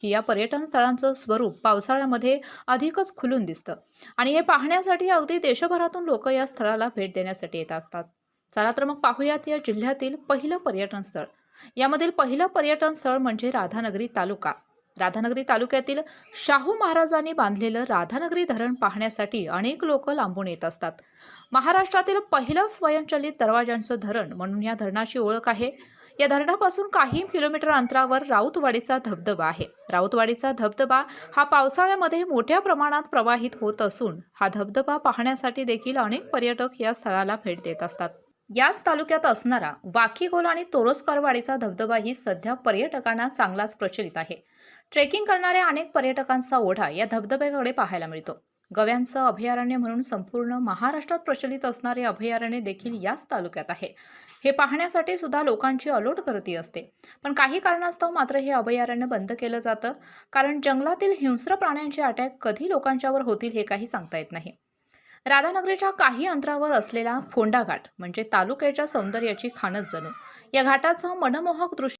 की या पर्यटन स्थळांचं स्वरूप पावसाळ्यामध्ये अधिकच खुलून दिसतं. आणि हे पाहण्यासाठी अगदी देशभरातून लोक या स्थळाला भेट देण्यासाठी येत असतात. चला तर मग पाहूयात या जिल्ह्यातील पहिलं पर्यटन स्थळ. यामधील पहिलं पर्यटन स्थळ म्हणजे राधानगरी तालुका. राधानगरी तालुक्यातील शाहू महाराजांनी बांधलेलं राधानगरी धरण पाहण्यासाठी अनेक लोक लांबून येत असतात. महाराष्ट्रातील पहिलं स्वयंचलित दरवाजांचं धरण म्हणून या धरणाची ओळख आहे. या धरणापासून काही किलोमीटर अंतरावर राऊतवाडीचा धबधबा आहे. राऊतवाडीचा धबधबा हा पावसाळ्यामध्ये मोठ्या प्रमाणात प्रवाहित होत असून हा धबधबा पाहण्यासाठी देखील अनेक पर्यटक या स्थळाला भेट देत असतात. याच तालुक्यात असणारा वाकीगोल आणि तोरसकरवाडीचा धबधबाही सध्या पर्यटकांना चांगलाच प्रचलित आहे. ट्रेकिंग करणाऱ्या अनेक पर्यटकांचा ओढा या धबधब्याकडे पाहायला मिळतो. गव्यांचं अभयारण्य म्हणून संपूर्ण महाराष्ट्रात प्रचलित असणारे अभयारण्य देखील याच तालुक्यात आहे. हे पाहण्यासाठी सुद्धा लोकांची अलोट गर्दी असते. पण काही कारणास्तव मात्र हे अभयारण्य बंद केलं जातं. कारण जंगलातील हिंस्र प्राण्यांचे अटॅक कधी लोकांच्यावर होतील हे काही सांगता येत नाही. राधानगरीच्या काही अंतरावर असलेला फोंडा घाट म्हणजे तालुक्याच्या सौंदर्याची खाणच जणू या घाटाचं मनमोहक दृश्य